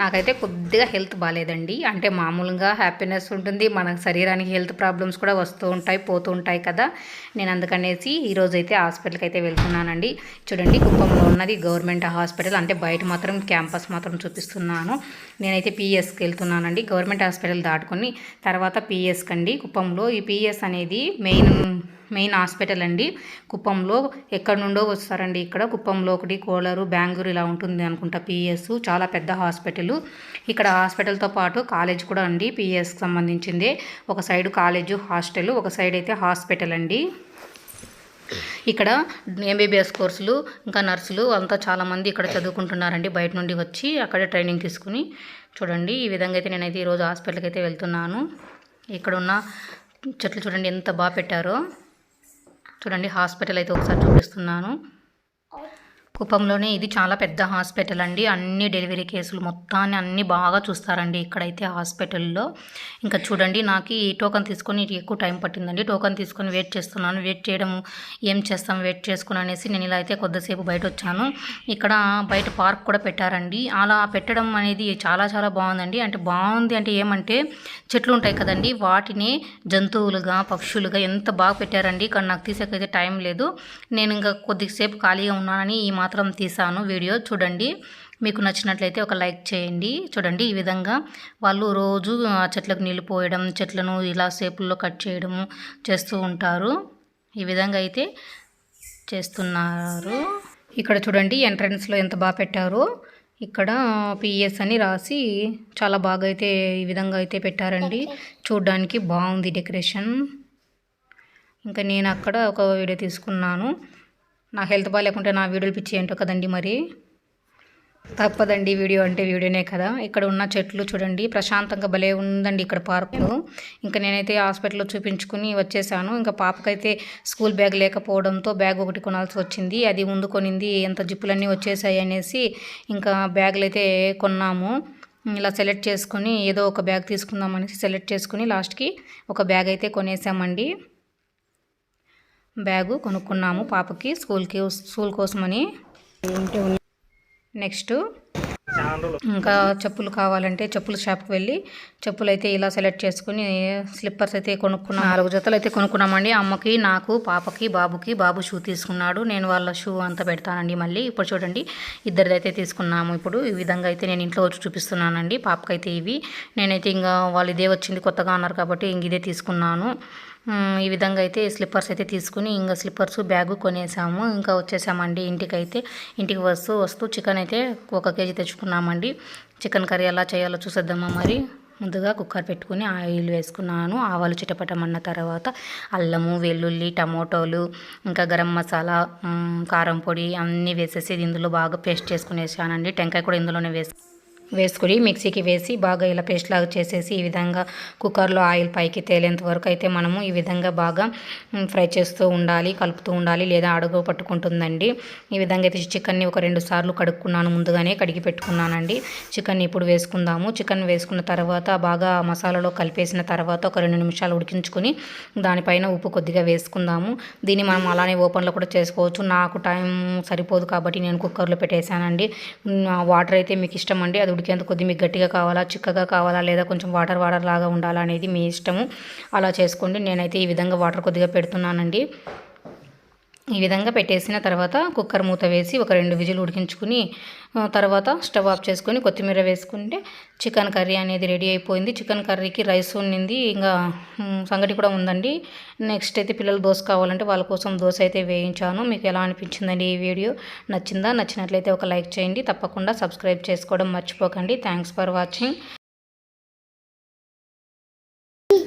నాకైతే కొద్దిగా హెల్త్ బాగాలేదండి అంటే మామూలుగా హ్యాపీనెస్ ఉంటుంది. మన శరీరానికి హెల్త్ ప్రాబ్లమ్స్ కూడా వస్తూ ఉంటాయి పోతూ ఉంటాయి కదా. నేను అందుకనేసి ఈరోజు అయితే హాస్పిటల్కి అయితే వెళ్తున్నానండి. చూడండి కుప్పంలో ఉన్నది గవర్నమెంట్ హాస్పిటల్. అంటే బయట మాత్రం క్యాంపస్ మాత్రం చూపిస్తున్నాను. నేనైతే పిఎస్కి వెళ్తున్నానండి. గవర్నమెంట్ హాస్పిటల్ దాటుకొని తర్వాత పిఎస్కి అండి. కుప్పంలో ఈ పిఎస్ అనేది మెయిన్ మెయిన్ హాస్పిటల్ అండి. కుప్పంలో ఎక్కడి నుండో వస్తారండి ఇక్కడ. కుప్పంలో ఒకటి కోలరు బెంగళూరు ఇలా ఉంటుంది అనుకుంటా పిఎస్. చాలా పెద్ద హాస్పిటల్. ఇక్కడ హాస్పిటల్తో పాటు కాలేజ్ కూడా అండి పిఎస్కి సంబంధించింది. ఒక సైడ్ కాలేజ్ హాస్టల్ ఒక సైడ్ అయితే హాస్పిటల్ అండి. ఇక్కడ ఎంబీబీఎస్ కోర్సులు ఇంకా నర్సులు అంతా చాలామంది ఇక్కడ చదువుకుంటున్నారండి బయట నుండి వచ్చి అక్కడే ట్రైనింగ్ తీసుకుని. చూడండి ఈ విధంగా అయితే నేనైతే ఈరోజు హాస్పిటల్కి అయితే వెళ్తున్నాను. ఇక్కడ ఉన్న చెట్లు చూడండి ఎంత బాగా పెట్టారో. చూడండి హాస్పిటల్ అయితే ఒకసారి చూపిస్తున్నాను. కుప్పంలోనే ఇది చాలా పెద్ద హాస్పిటల్ అండి. అన్ని డెలివరీ కేసులు మొత్తాన్ని అన్ని బాగా చూస్తారండి ఇక్కడైతే హాస్పిటల్లో. ఇంకా చూడండి నాకు ఈ టోకన్ తీసుకొని ఎక్కువ టైం పట్టిందండి. టోకన్ తీసుకొని వెయిట్ చేస్తున్నాను. వెయిట్ చేయడం ఏం చేస్తాం వెయిట్ చేసుకుని అనేసి నేను ఇలా అయితే కొద్దిసేపు బయట వచ్చాను ఇక్కడ బయట పార్క్ కూడా పెట్టారండి. అలా పెట్టడం అనేది చాలా చాలా బాగుందండి. అంటే బాగుంది అంటే ఏమంటే చెట్లు ఉంటాయి కదండి. వాటిని జంతువులుగా పక్షులుగా ఎంత బాగా పెట్టారండి. ఇక్కడ నాకు తీసేకైతే టైం లేదు. నేను ఇంకా కొద్దిసేపు ఖాళీగా ఉన్నానని ఈ మాత్రం తీసాను వీడియో. చూడండి మీకు నచ్చినట్లయితే ఒక లైక్ చేయండి. చూడండి ఈ విధంగా వాళ్ళు రోజు ఆ చెట్లకు నీళ్ళు పోయడం చెట్లను ఇలా షేపుల్లో కట్ చేయడము చేస్తూ ఉంటారు. ఈ విధంగా అయితే చేస్తున్నారు. ఇక్కడ చూడండి ఎంట్రన్స్లో ఎంత బాగా పెట్టారో. ఇక్కడ పిఎస్ అని రాసి చాలా బాగా అయితే ఈ విధంగా అయితే పెట్టారండి. చూడ్డానికి బాగుంది డెకరేషన్. ఇంకా నేను అక్కడ ఒక వీడియో తీసుకున్నాను. నా హెల్త్ బాగాలేకుంటే నా వీడియోలు పిచ్చి ఏంటో కదండి మరి? తప్పదండి వీడియో అంటే వీడియోనే కదా. ఇక్కడ ఉన్న చెట్లు చూడండి ప్రశాంతంగా భలే ఉందండి ఇక్కడ పార్కు. ఇంకా నేనైతే హాస్పిటల్లో చూపించుకుని వచ్చేసాను. ఇంకా పాపకైతే స్కూల్ బ్యాగ్ లేకపోవడంతో బ్యాగ్ ఒకటి కొనాల్సి వచ్చింది. అది ముందు కొనింది ఎంత జిప్పులన్నీ వచ్చేసాయి అనేసి ఇంకా బ్యాగులు అయితే కొన్నాము. ఇలా సెలెక్ట్ చేసుకొని ఏదో ఒక బ్యాగ్ తీసుకుందాం అనేసి సెలెక్ట్ చేసుకుని లాస్ట్కి ఒక బ్యాగ్ అయితే కొనేసామండి. బ్యాగు కొనుక్కున్నాము పాపకి స్కూల్కి స్కూల్ కోసమని. నెక్స్ట్ ఇంకా చెప్పులు కావాలంటే చెప్పుల షాప్కి వెళ్ళి చెప్పులు అయితే ఇలా సెలెక్ట్ చేసుకుని స్లిప్పర్స్ అయితే కొనుక్కున్నాం. నాలుగు జతలు అయితే కొనుక్కున్నామండి. అమ్మకి నాకు పాపకి బాబుకి బాబు షూ తీసుకున్నాడు. నేను వాళ్ళ షూ అంతా పెడతానండి మళ్ళీ. ఇప్పుడు చూడండి ఇద్దరిదైతే తీసుకున్నాము. ఇప్పుడు ఈ విధంగా అయితే నేను ఇంట్లో వచ్చి చూపిస్తున్నానండి. పాపకైతే ఇవి. నేనైతే ఇంకా వాళ్ళు ఇదే వచ్చింది కొత్తగా అన్నారు కాబట్టి ఇంక ఇదే తీసుకున్నాను. ఈ విధంగా అయితే స్లిప్పర్స్ అయితే తీసుకుని ఇంకా స్లిప్పర్స్ బ్యాగు కొనేసాము. ఇంకా వచ్చేసామండి ఇంటికి అయితే ఇంటికి వస్తూ వస్తూ చికెన్ అయితే ఒక కేజీ తెచ్చుకున్నామండి. చికెన్ కర్రీ ఎలా చేయాలో చూసేద్దామా మరి? ముందుగా కుక్కర్ పెట్టుకుని ఆయిల్ వేసుకున్నాను. ఆవాలు చిటపటమన్న తర్వాత అల్లము వెల్లుల్లి టమోటోలు ఇంకా గరం మసాలా కారం పొడి అన్నీ వేసేసి ఇందులో బాగా పేస్ట్ చేసుకునేసానండి. టెంకాయ కూడా ఇందులోనే వేసి వేసుకుని మిక్సీకి వేసి బాగా ఇలా పేస్ట్ లాగా చేసేసి ఈ విధంగా కుక్కర్లో ఆయిల్ పైకి తేలేంత వరకు అయితే మనము ఈ విధంగా బాగా ఫ్రై చేస్తూ ఉండాలి కలుపుతూ ఉండాలి లేదా అడుగు పట్టుకుంటుందండి. ఈ విధంగా అయితే చికెన్ని ఒక రెండు సార్లు కడుక్కున్నాను ముందుగానే కడిగి పెట్టుకున్నానండి. చికెన్ ఇప్పుడు వేసుకుందాము. చికెన్ వేసుకున్న తర్వాత బాగా మసాలాలో కలిపేసిన తర్వాత ఒక రెండు నిమిషాలు ఉడికించుకొని దానిపైన ఉప్పు కొద్దిగా వేసుకుందాము. దీన్ని మనం అలానే ఓపెన్లో కూడా చేసుకోవచ్చు. నాకు టైం సరిపోదు కాబట్టి నేను కుక్కర్లో పెట్టేశానండి. వాటర్ అయితే మీకు ఇష్టం అండి అది ఉడికేంత కొద్ది మీకు గట్టిగా కావాలా చిక్కగా కావాలా లేదా కొంచెం వాటర్ వాటర్ లాగా ఉండాలా అనేది మీ ఇష్టము. అలా చేసుకోండి. నేనైతే ఈ విధంగా వాటర్ కొద్దిగా పెడుతున్నానండి. ఈ విధంగా పెట్టేసిన తర్వాత కుక్కర్ మూత వేసి ఒక రెండు విజులు ఉడికించుకుని తర్వాత స్టవ్ ఆఫ్ చేసుకొని కొత్తిమీర వేసుకుంటే చికెన్ కర్రీ అనేది రెడీ అయిపోయింది. చికెన్ కర్రీకి రైస్ ఉన్నింది ఇంకా సంగటి కూడా ఉందండి. నెక్స్ట్ అయితే పిల్లలు దోశ కావాలంటే వాళ్ళ కోసం దోశ అయితే వేయించాను. మీకు ఎలా అనిపించిందండి ఈ వీడియో? నచ్చిందా? నచ్చినట్లయితే ఒక లైక్ చేయండి. తప్పకుండా సబ్స్క్రైబ్ చేసుకోవడం మర్చిపోకండి. Thanks for watching.